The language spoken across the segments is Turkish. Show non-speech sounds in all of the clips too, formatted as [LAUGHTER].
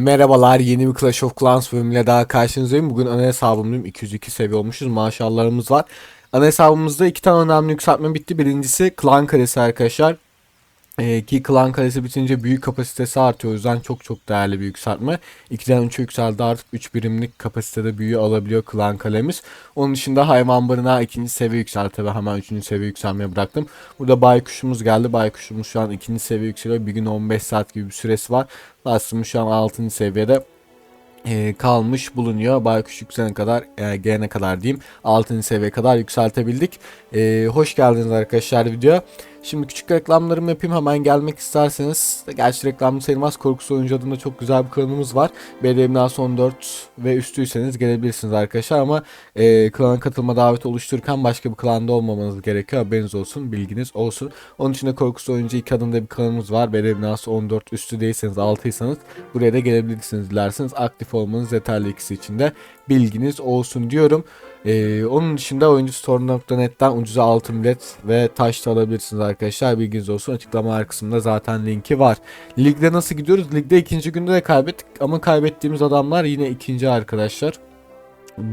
Merhabalar yeni bir Clash of Clans bölümüyle daha karşınızdayım. Bugün ana hesabımdayım. 202 seviye olmuşuz. Maşallahlarımız var. Ana hesabımızda iki tane önemli yükseltme bitti. Birincisi klan kalesi arkadaşlar. Ee, ki klan kalesi bitince büyük kapasitesi artıyor. O yüzden çok çok değerli bir yükseltme. 2'den 3'e yükseldi artık 3 birimlik kapasitede büyü alabiliyor klan kalemiz. Onun dışında hayvan barınağı ikinci seviye yükseltti ve hemen 3. seviye yükselmeye bıraktım. Burada baykuşumuz geldi. Baykuşumuz şu an ikinci seviye yükseliyor. Bir gün 15 saat gibi bir süresi var. Aslında şu an 6. seviyede e, kalmış bulunuyor. Baykuş yükselene kadar e, gelene kadar diyeyim 6. seviyeye kadar yükseltebildik. E, hoş geldiniz arkadaşlar videoya. Şimdi küçük reklamlarımı yapayım hemen gelmek isterseniz. Gerçi reklamlı sayılmaz. Korkusu Oyuncu adında çok güzel bir klanımız var. BDM'den son 4 ve üstüyseniz gelebilirsiniz arkadaşlar ama e, klana katılma daveti oluştururken başka bir klanda olmamanız gerekiyor. Haberiniz olsun, bilginiz olsun. Onun için de Korkusu Oyuncu 2 adında bir klanımız var. BDM'den 14 üstü değilseniz 6'ysanız buraya da gelebilirsiniz dilerseniz. Aktif olmanız yeterli ikisi için de bilginiz olsun diyorum. Ee, onun dışında oyuncustore.net'ten ucuza altın bilet ve taş da alabilirsiniz arkadaşlar. Bilginiz olsun. Açıklama kısmında zaten linki var. Ligde nasıl gidiyoruz? Ligde ikinci günde de kaybettik ama kaybettiğimiz adamlar yine ikinci arkadaşlar.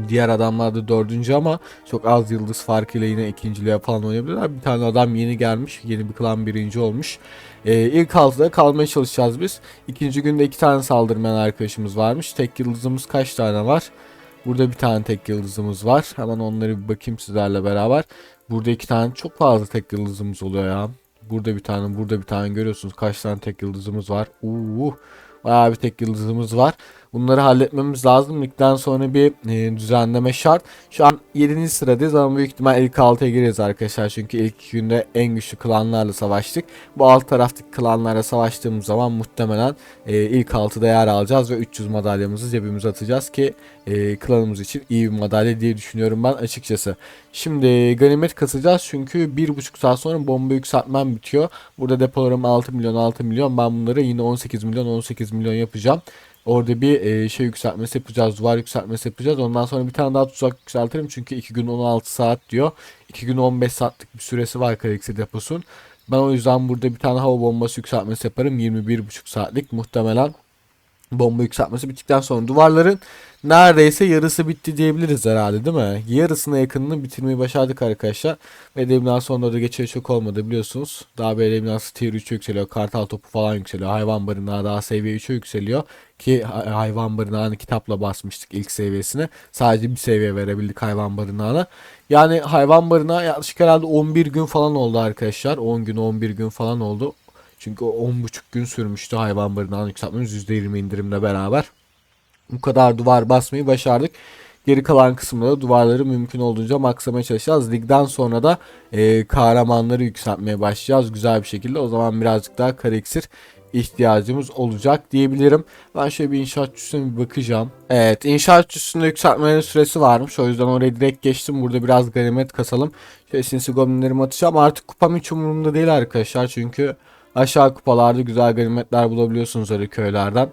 Diğer adamlar da dördüncü ama çok az yıldız farkıyla yine ikinciliğe falan oynayabilirler. Bir tane adam yeni gelmiş. Yeni bir klan birinci olmuş. Ee, ilk altıda kalmaya çalışacağız biz. İkinci günde iki tane saldırmayan arkadaşımız varmış. Tek yıldızımız kaç tane var? Burada bir tane tek yıldızımız var. Hemen onları bir bakayım sizlerle beraber. Burada iki tane çok fazla tek yıldızımız oluyor ya. Burada bir tane, burada bir tane görüyorsunuz. Kaç tane tek yıldızımız var. Uuu. Bayağı bir tek yıldızımız var. Bunları halletmemiz lazım. Ligden sonra bir e, düzenleme şart. Şu an 7. sıradayız ama büyük ihtimal ilk 6'ya gireriz arkadaşlar. Çünkü ilk günde en güçlü klanlarla savaştık. Bu alt taraftaki klanlarla savaştığımız zaman muhtemelen e, ilk 6'da yer alacağız ve 300 madalyamızı cebimize atacağız ki e, klanımız için iyi bir madalya diye düşünüyorum ben açıkçası. Şimdi ganimet kasacağız çünkü 1,5 saat sonra bomba yükseltmem bitiyor. Burada depolarım 6 milyon 6 milyon. Ben bunları yine 18 milyon 18 milyon yapacağım. Orada bir e, şey yükseltmesi yapacağız. Duvar yükseltmesi yapacağız. Ondan sonra bir tane daha tuzak yükseltirim. Çünkü 2 gün 16 saat diyor. 2 gün 15 saatlik bir süresi var Kalexi deposun. Ben o yüzden burada bir tane hava bombası yükseltmesi yaparım. 21,5 saatlik muhtemelen bomba yükseltmesi bittikten sonra duvarların neredeyse yarısı bitti diyebiliriz herhalde değil mi? Yarısına yakınını bitirmeyi başardık arkadaşlar. Ve Demlan sonra da geçeri çok olmadı biliyorsunuz. Daha böyle Demlan tier 3'e yükseliyor. Kartal topu falan yükseliyor. Hayvan barınağı daha seviye 3'e yükseliyor. Ki hayvan barınağını kitapla basmıştık ilk seviyesine. Sadece bir seviye verebildik hayvan barınağına. Yani hayvan barınağı yaklaşık herhalde 11 gün falan oldu arkadaşlar. 10 gün 11 gün falan oldu. Çünkü o 10,5 gün sürmüştü hayvan barınağını yükseltmemiz %20 indirimle beraber. Bu kadar duvar basmayı başardık. Geri kalan kısımda da duvarları mümkün olduğunca maksamaya çalışacağız. Ligden sonra da e, kahramanları yükseltmeye başlayacağız güzel bir şekilde. O zaman birazcık daha kare iksir ihtiyacımız olacak diyebilirim. Ben şöyle bir inşaatçısına bir bakacağım. Evet inşaatçısında yükseltmenin süresi varmış. O yüzden oraya direkt geçtim. Burada biraz ganimet kasalım. Şöyle sinsi goblinlerimi atacağım. Artık kupam hiç umurumda değil arkadaşlar. Çünkü aşağı kupalarda güzel ganimetler bulabiliyorsunuz öyle köylerden.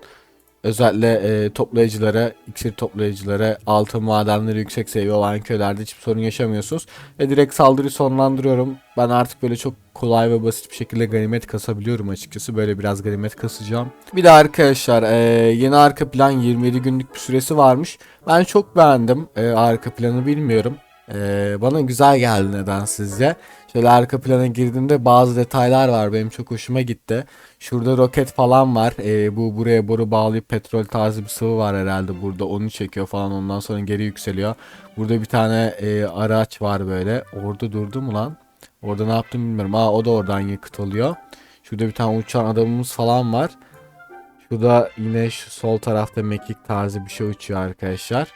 Özellikle e, toplayıcılara, iksir toplayıcılara, altın madenleri yüksek seviye olan köylerde hiçbir sorun yaşamıyorsunuz. Ve direkt saldırıyı sonlandırıyorum. Ben artık böyle çok kolay ve basit bir şekilde ganimet kasabiliyorum açıkçası. Böyle biraz ganimet kasacağım. Bir de arkadaşlar e, yeni arka plan 27 günlük bir süresi varmış. Ben çok beğendim e, arka planı bilmiyorum. E, bana güzel geldi neden sizce? Şöyle arka plana girdiğimde bazı detaylar var benim çok hoşuma gitti. Şurada roket falan var. Ee, bu buraya boru bağlayıp petrol tarzı bir sıvı var herhalde burada. Onu çekiyor falan ondan sonra geri yükseliyor. Burada bir tane e, araç var böyle. Orada durdu mu lan? Orada ne yaptım bilmiyorum. Aa o da oradan yakıt alıyor. Şurada bir tane uçan adamımız falan var. Şurada yine şu sol tarafta mekik tarzı bir şey uçuyor arkadaşlar.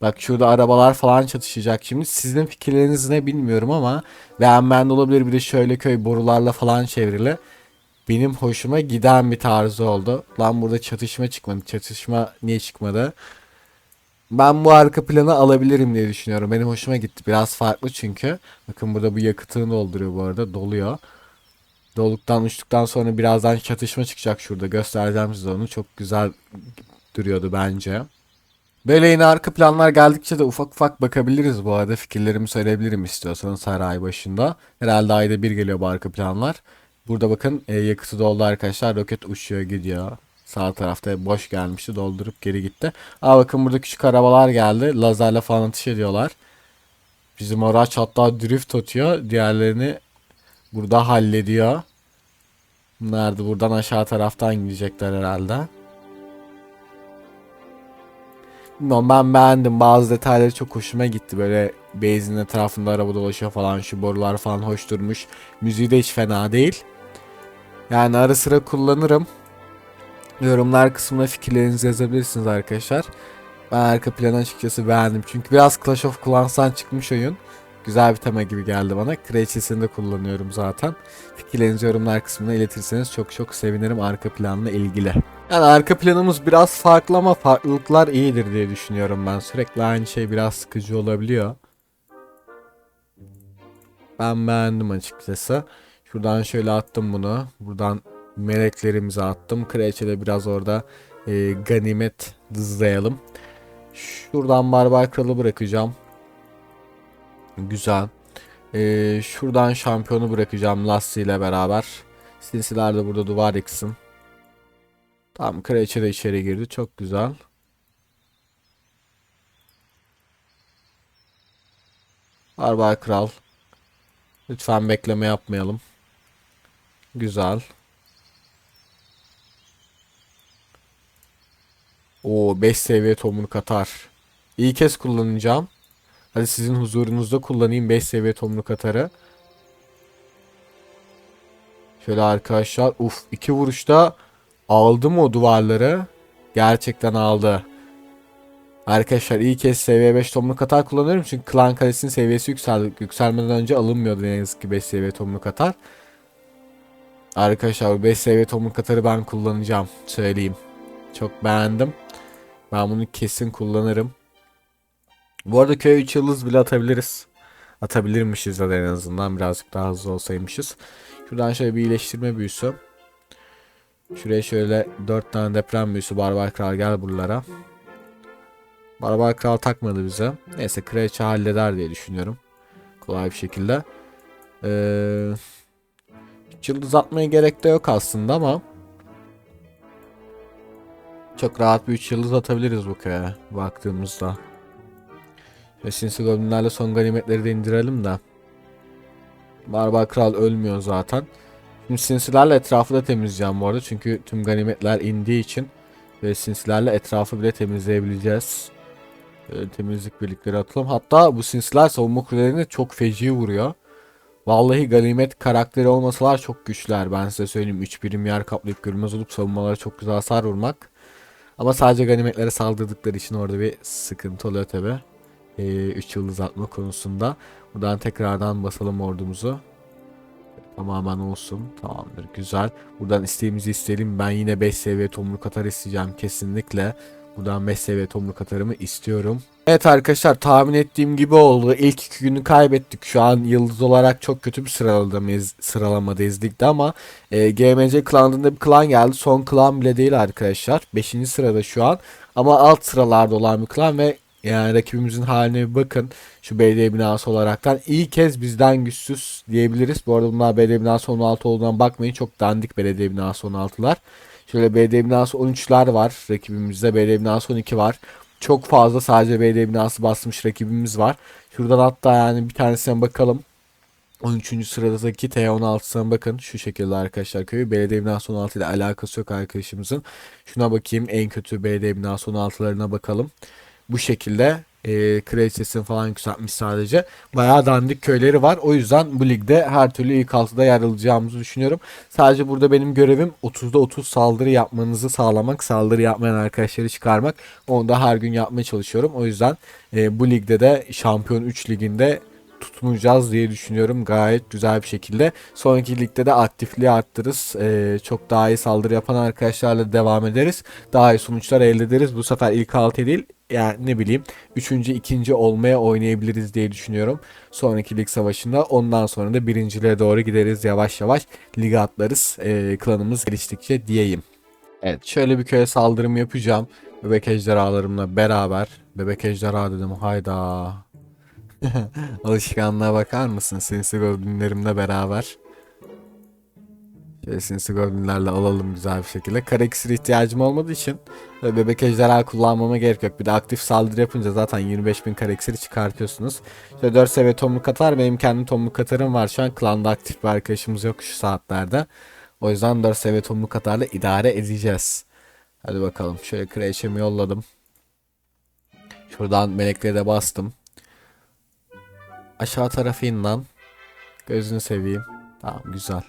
Bak şurada arabalar falan çatışacak şimdi. Sizin fikirleriniz ne bilmiyorum ama beğenmeyen de olabilir. Bir de şöyle köy borularla falan çevrili. Benim hoşuma giden bir tarzı oldu. Lan burada çatışma çıkmadı. Çatışma niye çıkmadı? Ben bu arka planı alabilirim diye düşünüyorum. Benim hoşuma gitti. Biraz farklı çünkü. Bakın burada bu yakıtını dolduruyor bu arada. Doluyor. Doluktan uçtuktan sonra birazdan çatışma çıkacak şurada. Göstereceğim size onu. Çok güzel duruyordu bence. Böyle yine arka planlar geldikçe de ufak ufak bakabiliriz bu arada. Fikirlerimi söyleyebilirim istiyorsanız her ay başında. Herhalde ayda bir geliyor bu arka planlar. Burada bakın e, yakıtı doldu arkadaşlar. Roket uçuyor gidiyor. Sağ tarafta boş gelmişti. Doldurup geri gitti. Aa bakın burada küçük arabalar geldi. Lazerle falan atış ediyorlar. Bizim araç hatta drift atıyor. Diğerlerini burada hallediyor. Bunlar da buradan aşağı taraftan gidecekler herhalde. Bilmiyorum ben beğendim. Bazı detayları çok hoşuma gitti. Böyle base'in etrafında araba dolaşıyor falan. Şu borular falan hoş durmuş. Müziği de hiç fena değil. Yani ara sıra kullanırım. Yorumlar kısmına fikirlerinizi yazabilirsiniz arkadaşlar. Ben arka planı açıkçası beğendim. Çünkü biraz Clash of Clans'tan çıkmış oyun. Güzel bir tema gibi geldi bana. Kraliçesini de kullanıyorum zaten. Fikirlerinizi yorumlar kısmına iletirseniz çok çok sevinirim arka planla ilgili. Yani arka planımız biraz farklı ama farklılıklar iyidir diye düşünüyorum ben. Sürekli aynı şey biraz sıkıcı olabiliyor. Ben beğendim açıkçası. Şuradan şöyle attım bunu. Buradan meleklerimizi attım. Kraliçede biraz orada e, ganimet dızlayalım. Şuradan barbar kralı bırakacağım. Güzel. Ee, şuradan şampiyonu bırakacağım Lassie ile beraber. Sinsiler de burada duvar yıksın. Tamam kraliçe de içeri girdi. Çok güzel. Barbar kral. Lütfen bekleme yapmayalım. Güzel. O 5 seviye tomruk atar. İyi kez kullanacağım. Hadi sizin huzurunuzda kullanayım 5 seviye tomruk atarı. Şöyle arkadaşlar. Uf iki vuruşta aldı mı o duvarları? Gerçekten aldı. Arkadaşlar iyi kez seviye 5 tomruk atar kullanıyorum. Çünkü klan kalesinin seviyesi yükseldi. Yükselmeden önce alınmıyordu ne yazık ki 5 seviye tomruk atar. Arkadaşlar 5 seviye tomruk atarı ben kullanacağım. Söyleyeyim. Çok beğendim. Ben bunu kesin kullanırım. Bu arada köy 3 yıldız bile atabiliriz. Atabilirmişiz da en azından birazcık daha hızlı olsaymışız. Şuradan şöyle bir iyileştirme büyüsü. Şuraya şöyle 4 tane deprem büyüsü barbar kral gel buralara. Barbar kral takmadı bize. Neyse kraliçe halleder diye düşünüyorum. Kolay bir şekilde. Ee, yıldız atmaya gerek de yok aslında ama çok rahat bir 3 yıldız atabiliriz bu köye baktığımızda. Ve sinsi goblinlerle son ganimetleri de indirelim de. Barbar kral ölmüyor zaten. Şimdi sinsilerle etrafı da temizleyeceğim bu arada. Çünkü tüm ganimetler indiği için. Ve sinsilerle etrafı bile temizleyebileceğiz. Böyle temizlik birlikleri atalım. Hatta bu sinsiler savunma kulelerini çok feci vuruyor. Vallahi ganimet karakteri olmasalar çok güçler. Ben size söyleyeyim 3 birim yer kaplayıp görünmez olup savunmalara çok güzel hasar vurmak. Ama sadece ganimetlere saldırdıkları için orada bir sıkıntı oluyor tabi. 3 yıldız atma konusunda. Buradan tekrardan basalım ordumuzu. Tamamen olsun. Tamamdır. Güzel. Buradan isteğimizi isteyelim. Ben yine 5 seviye tomruk atar isteyeceğim kesinlikle. Buradan 5 seviye tomruk atarımı istiyorum. Evet arkadaşlar tahmin ettiğim gibi oldu. İlk iki günü kaybettik. Şu an yıldız olarak çok kötü bir sıralamadayız, sıralamadayız ligde ama e, GMC klanında bir klan geldi. Son klan bile değil arkadaşlar. 5. sırada şu an. Ama alt sıralarda olan bir klan ve yani rakibimizin haline bir bakın. Şu belediye binası olaraktan iyi kez bizden güçsüz diyebiliriz. Bu arada bunlar belediye binası 16 olduğundan bakmayın. Çok dandik belediye binası 16'lar. Şöyle belediye binası 13'ler var rakibimizde. Belediye binası 12 var. Çok fazla sadece belediye binası basmış rakibimiz var. Şuradan hatta yani bir tanesine bakalım. 13. sıradaki T16'sına bakın. Şu şekilde arkadaşlar köyü. Belediye binası 16 ile alakası yok arkadaşımızın. Şuna bakayım. En kötü belediye binası 16'larına bakalım. Bu şekilde e, kraliçesini falan yükseltmiş sadece. Bayağı dandik köyleri var. O yüzden bu ligde her türlü ilk altıda yer alacağımızı düşünüyorum. Sadece burada benim görevim 30'da 30 saldırı yapmanızı sağlamak. Saldırı yapmayan arkadaşları çıkarmak. Onu da her gün yapmaya çalışıyorum. O yüzden e, bu ligde de Şampiyon 3 liginde tutunacağız diye düşünüyorum gayet güzel bir şekilde. Sonraki ligde de aktifliği arttırırız. Ee, çok daha iyi saldırı yapan arkadaşlarla devam ederiz. Daha iyi sonuçlar elde ederiz. Bu sefer ilk 6 değil yani ne bileyim 3. 2. olmaya oynayabiliriz diye düşünüyorum. Sonraki lig savaşında ondan sonra da birinciliğe doğru gideriz yavaş yavaş. Lige atlarız. Ee, klanımız geliştikçe diyeyim. Evet şöyle bir köye saldırım yapacağım. Bebek ejderhalarımla beraber. Bebek ejderha dedim hayda. [LAUGHS] Alışkanlığa bakar mısın? Sinsi goblinlerimle beraber. Şöyle sinsi goblinlerle alalım güzel bir şekilde. Kara ihtiyacım olmadığı için ve bebek ejderha kullanmama gerek yok. Bir de aktif saldırı yapınca zaten 25.000 kara iksiri çıkartıyorsunuz. Şöyle 4 seviye tomruk atar. Benim kendim tomruk atarım var. Şu an klanda aktif bir arkadaşımız yok şu saatlerde. O yüzden 4 seviye tomruk atarla idare edeceğiz. Hadi bakalım. Şöyle kreşemi yolladım. Şuradan melekleri de bastım. Aşağı tarafı in lan. Gözünü seveyim. Tamam güzel.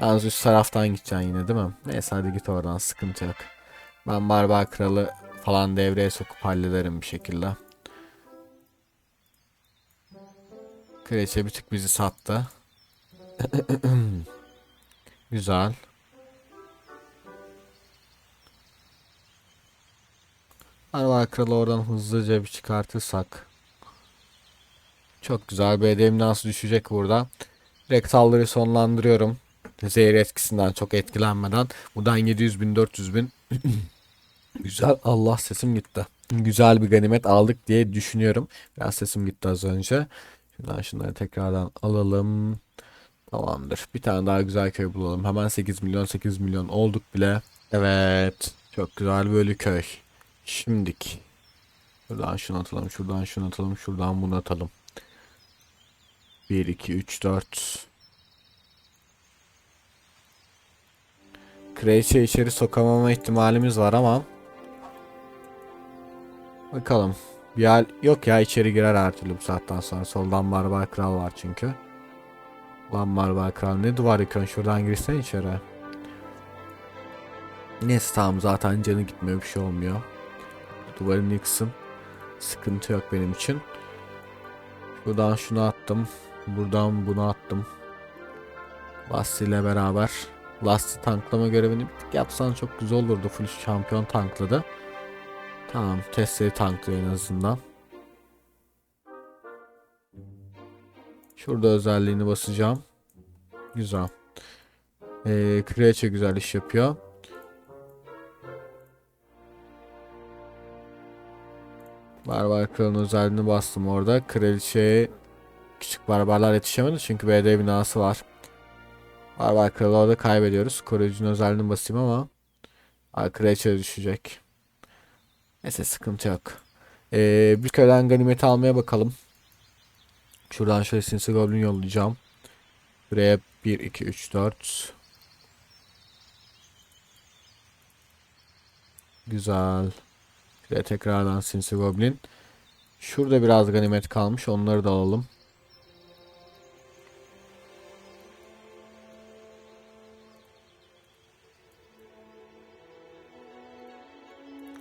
Yalnız üst taraftan gideceksin yine değil mi? Neyse hadi git oradan sıkıntı yok. Ben barbar kralı falan devreye sokup hallederim bir şekilde. Kraliçe bir tık bizi sattı. [CLEARS THROAT] Güzel. Barbar kralı oradan hızlıca bir çıkartırsak. Çok güzel. BDM nasıl düşecek burada. Direkt saldırıyı sonlandırıyorum. Zehir etkisinden çok etkilenmeden. Buradan 700 bin 400 bin. [CLEARS THROAT] Güzel. Allah sesim gitti. Güzel bir ganimet aldık diye düşünüyorum. Biraz sesim gitti az önce. Şuradan şunları tekrardan alalım. Tamamdır. Bir tane daha güzel köy bulalım. Hemen 8 milyon 8 milyon olduk bile. Evet. Çok güzel böyle köy. Şimdik. Şuradan şunu atalım. Şuradan şunu atalım. Şuradan bunu atalım. 1, 2, 3, 4. Kraliçe içeri sokamama ihtimalimiz var ama. Bakalım. Bir hal yok ya içeri girer her türlü bu saatten sonra. Soldan barbar kral var çünkü. Lan barbar kral ne duvar yıkıyorsun şuradan girsen içeri. Neyse tamam zaten canı gitmiyor bir şey olmuyor. Duvarını yıksın. Sıkıntı yok benim için. Şuradan şunu attım. Buradan bunu attım. Lasti ile beraber. Lasti tanklama görevini bir tık yapsan çok güzel olurdu. Full şampiyon tankladı. Tamam testleri tanklıyor en azından. Şurada özelliğini basacağım. Güzel. Ee, Kraliçe güzel iş yapıyor. Barbar kralın özelliğini bastım orada. Kraliçeye küçük barbarlar yetişemedi çünkü BD binası var. Barbar kralı orada kaybediyoruz. Koruyucunun özelliğini basayım ama kraliçe düşecek. Neyse sıkıntı yok. Ee, bir köyden ganimeti almaya bakalım. Şuradan şöyle sinsi goblin yollayacağım. Buraya 1, 2, 3, 4. Güzel. Şuraya tekrardan sinsi goblin. Şurada biraz ganimet kalmış. Onları da alalım.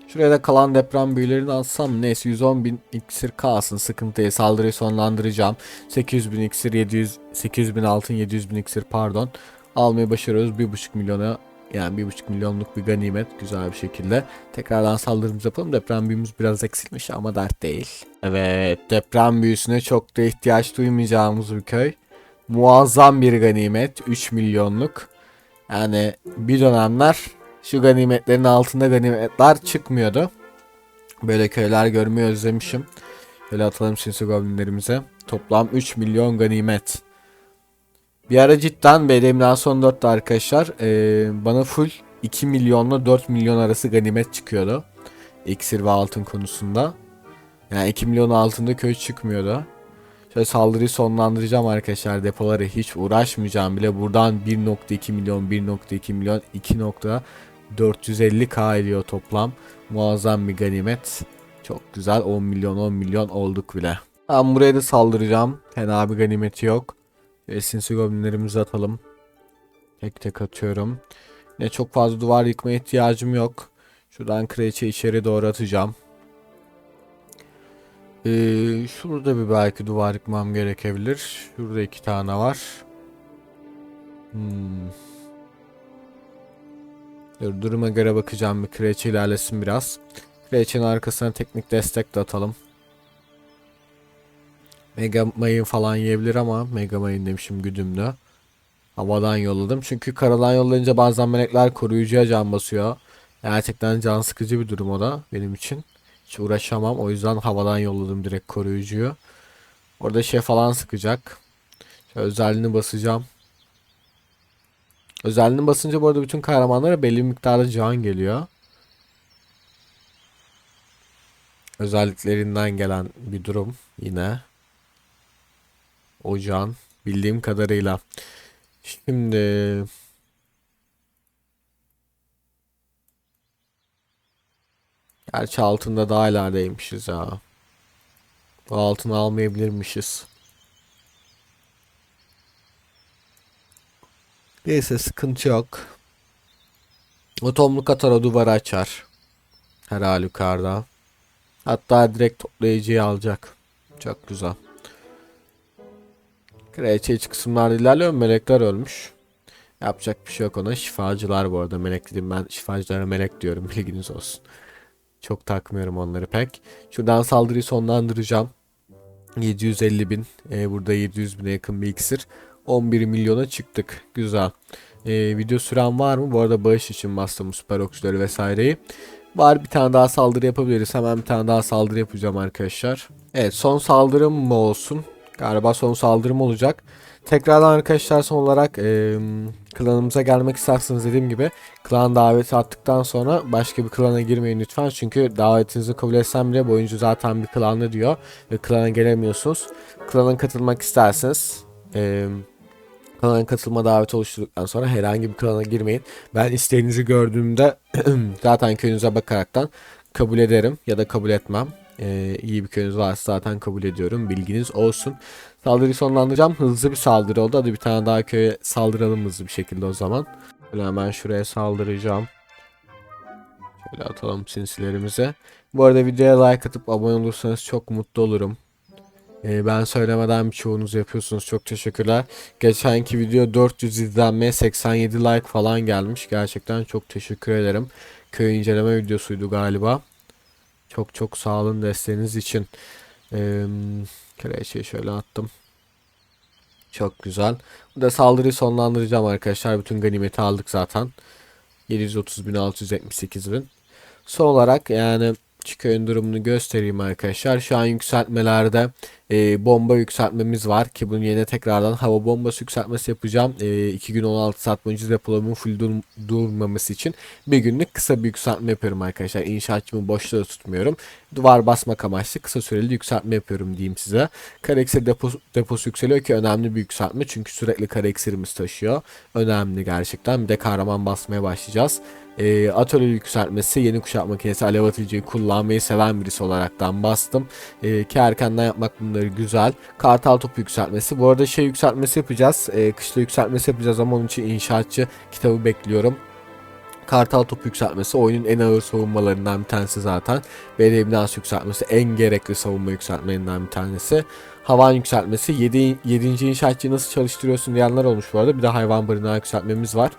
Şuraya da kalan deprem büyülerini alsam neyse 110 bin iksir kalsın sıkıntıyı saldırıyı sonlandıracağım. 800 bin iksir 700 800 bin altın 700 bin iksir pardon almayı başarıyoruz 1.5 milyona yani 1.5 milyonluk bir ganimet güzel bir şekilde. Tekrardan saldırımızı yapalım. Deprem büyümüz biraz eksilmiş ama dert değil. Evet deprem büyüsüne çok da ihtiyaç duymayacağımız bir köy. Muazzam bir ganimet 3 milyonluk. Yani bir dönemler şu ganimetlerin altında ganimetler çıkmıyordu. Böyle köyler görmeyi özlemişim. Böyle atalım sinsi goblinlerimize. Toplam 3 milyon ganimet. Bir ara cidden BDM'den son 4'te arkadaşlar. Ee, bana full 2 milyonla 4 milyon arası ganimet çıkıyordu. İksir ve altın konusunda. Yani 2 milyon altında köy çıkmıyordu. Şöyle saldırıyı sonlandıracağım arkadaşlar. Depoları hiç uğraşmayacağım bile. Buradan 1.2 milyon, 1.2 milyon, 2.450k ediyor toplam. Muazzam bir ganimet. Çok güzel 10 milyon 10 milyon olduk bile. Ben buraya da saldıracağım. Fena bir ganimeti yok. Sinsi goblinlerimizi atalım. Tek tek atıyorum. Ne çok fazla duvar yıkma ihtiyacım yok. Şuradan kraliçe içeri doğru atacağım. Ee, şurada bir belki duvar yıkmam gerekebilir. Şurada iki tane var. Hmm. Dur, duruma göre bakacağım. Bir kraliçe ilerlesin biraz. Kraliçenin arkasına teknik destek de atalım. Mega mayın falan yiyebilir ama Mega mayın demişim güdümlü. Havadan yolladım. Çünkü karadan yollayınca bazen melekler koruyucuya can basıyor. Gerçekten can sıkıcı bir durum o da benim için. Hiç uğraşamam. O yüzden havadan yolladım direkt koruyucuyu. Orada şey falan sıkacak. Şöyle özelliğini basacağım. Özelliğini basınca bu arada bütün kahramanlara belli bir miktarda can geliyor. Özelliklerinden gelen bir durum yine. O can bildiğim kadarıyla. Şimdi Gerçi altında daha ilerideymişiz ya. Bu altını almayabilirmişiz. Neyse sıkıntı yok. Atomluk atar o duvarı açar. Her halükarda. Hatta direkt toplayıcıyı alacak. Çok güzel. Kraliçe iç ilerliyor. Melekler ölmüş. Yapacak bir şey yok ona. Şifacılar bu arada. Melek dedim ben şifacılara melek diyorum. [LAUGHS] Bilginiz olsun. Çok takmıyorum onları pek. Şuradan saldırıyı sonlandıracağım. 750 bin. Ee, burada 700 bine yakın bir iksir. 11 milyona çıktık. Güzel. Ee, video süren var mı? Bu arada bağış için bastım süper okçuları vesaireyi. Var bir tane daha saldırı yapabiliriz. Hemen bir tane daha saldırı yapacağım arkadaşlar. Evet son saldırım mı olsun? Galiba son saldırım olacak. Tekrardan arkadaşlar son olarak e, klanımıza gelmek isterseniz dediğim gibi klan daveti attıktan sonra başka bir klana girmeyin lütfen. Çünkü davetinizi kabul etsem bile bu oyuncu zaten bir klanlı diyor ve klana gelemiyorsunuz. Klana katılmak isterseniz e, klana katılma daveti oluşturduktan sonra herhangi bir klana girmeyin. Ben isteğinizi gördüğümde [CLEARS THROAT] zaten köyünüze bakaraktan kabul ederim ya da kabul etmem. Ee, iyi bir köyünüz varsa zaten kabul ediyorum. Bilginiz olsun. Saldırıyı sonlandıracağım. Hızlı bir saldırı oldu. Hadi bir tane daha köye saldıralım hızlı bir şekilde o zaman. Böyle hemen şuraya saldıracağım. Şöyle atalım sinsilerimize. Bu arada videoya like atıp abone olursanız çok mutlu olurum. Ee, ben söylemeden birçoğunuz yapıyorsunuz. Çok teşekkürler. Geçenki video 400 izlenmeye 87 like falan gelmiş. Gerçekten çok teşekkür ederim. Köy inceleme videosuydu galiba. Çok çok sağ olun desteğiniz için. Ee, Kraliçeyi şöyle attım. Çok güzel. Bu da saldırıyı sonlandıracağım arkadaşlar. Bütün ganimeti aldık zaten. 730 bin 678 bin. Son olarak yani köyün durumunu göstereyim arkadaşlar. Şu an yükseltmelerde e, bomba yükseltmemiz var ki bunun yerine tekrardan hava bombası yükseltmesi yapacağım. 2 gün 16 saat boyunca depolamın full dur durmaması için bir günlük kısa bir yükseltme yapıyorum arkadaşlar. İnşaatçımı boşta da tutmuyorum. Duvar basmak amaçlı kısa süreli yükseltme yapıyorum diyeyim size. Kare iksir deposu, deposu yükseliyor ki önemli bir yükseltme. Çünkü sürekli kare iksirimiz taşıyor. Önemli gerçekten. Bir de kahraman basmaya başlayacağız e, atölye yükseltmesi yeni kuşak makinesi alev atıcıyı kullanmayı seven birisi olaraktan bastım. E, ki erkenden yapmak bunları güzel. Kartal topu yükseltmesi. Bu arada şey yükseltmesi yapacağız. E, kışla yükseltmesi yapacağız ama onun için inşaatçı kitabı bekliyorum. Kartal topu yükseltmesi oyunun en ağır savunmalarından bir tanesi zaten. Belediye binası yükseltmesi en gerekli savunma yükseltmelerinden bir tanesi. Havan yükseltmesi 7. 7. inşaatçıyı nasıl çalıştırıyorsun diyenler olmuş bu arada. Bir de hayvan barınağı yükseltmemiz var.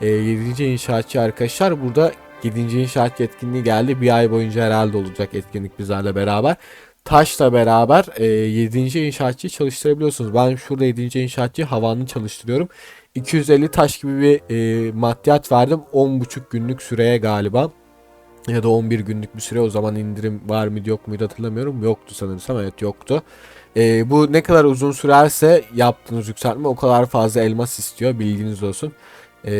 E, 7. inşaatçı arkadaşlar burada 7. inşaatçı etkinliği geldi. Bir ay boyunca herhalde olacak etkinlik bizlerle beraber. Taşla beraber e, 7. inşaatçıyı çalıştırabiliyorsunuz. Ben şurada 7. inşaatçıyı havanlı çalıştırıyorum. 250 taş gibi bir e, maddiyat verdim. 10,5 günlük süreye galiba. Ya da 11 günlük bir süre o zaman indirim var mıydı yok muydu hatırlamıyorum. Yoktu sanırsam evet yoktu. E, bu ne kadar uzun sürerse yaptığınız yükseltme o kadar fazla elmas istiyor bilginiz olsun. Ee,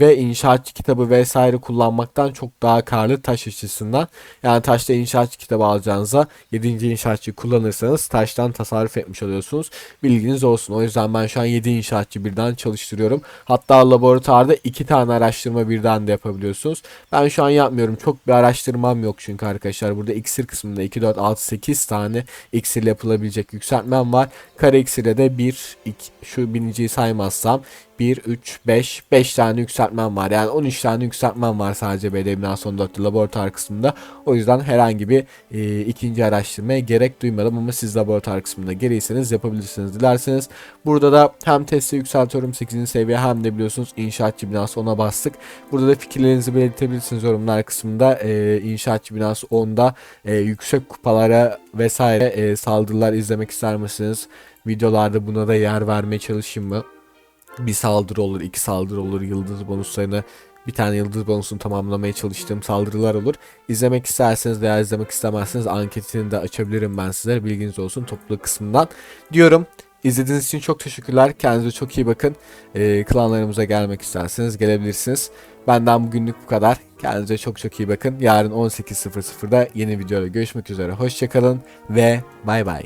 ve inşaatçı kitabı vesaire kullanmaktan çok daha karlı taş açısından. Yani taşta inşaatçı kitabı alacağınıza 7. inşaatçıyı kullanırsanız taştan tasarruf etmiş oluyorsunuz. Bilginiz olsun. O yüzden ben şu an 7 inşaatçı birden çalıştırıyorum. Hatta laboratuvarda 2 tane araştırma birden de yapabiliyorsunuz. Ben şu an yapmıyorum. Çok bir araştırmam yok çünkü arkadaşlar. Burada iksir kısmında 2, 4, 6, 8 tane iksirle yapılabilecek yükseltmem var. Kare iksirle de 1, 2, şu biniciyi saymazsam 1, 3, 5, 5 tane yükseltmem var. Yani 13 tane yükseltmem var sadece BDM'den son 4 laboratuvar kısmında. O yüzden herhangi bir e, ikinci araştırmaya gerek duymadım ama siz laboratuvar kısmında gereyseniz yapabilirsiniz dilerseniz. Burada da hem testi yükseltiyorum 8. seviye hem de biliyorsunuz inşaatçı binası ona bastık. Burada da fikirlerinizi belirtebilirsiniz yorumlar kısmında. E, inşaatçı binası 10'da e, yüksek kupalara vesaire e, saldırılar izlemek ister misiniz? Videolarda buna da yer vermeye çalışayım mı? Bir saldırı olur, iki saldırı olur, yıldız bonuslarını bir tane yıldız bonusunu tamamlamaya çalıştığım saldırılar olur. İzlemek isterseniz veya izlemek istemezseniz anketini de açabilirim ben size. Bilginiz olsun toplu kısmından. Diyorum İzlediğiniz için çok teşekkürler. Kendinize çok iyi bakın. Ee, klanlarımıza gelmek isterseniz gelebilirsiniz. Benden bugünlük bu kadar. Kendinize çok çok iyi bakın. Yarın 18.00'da yeni videoda görüşmek üzere. Hoşçakalın ve bay bay.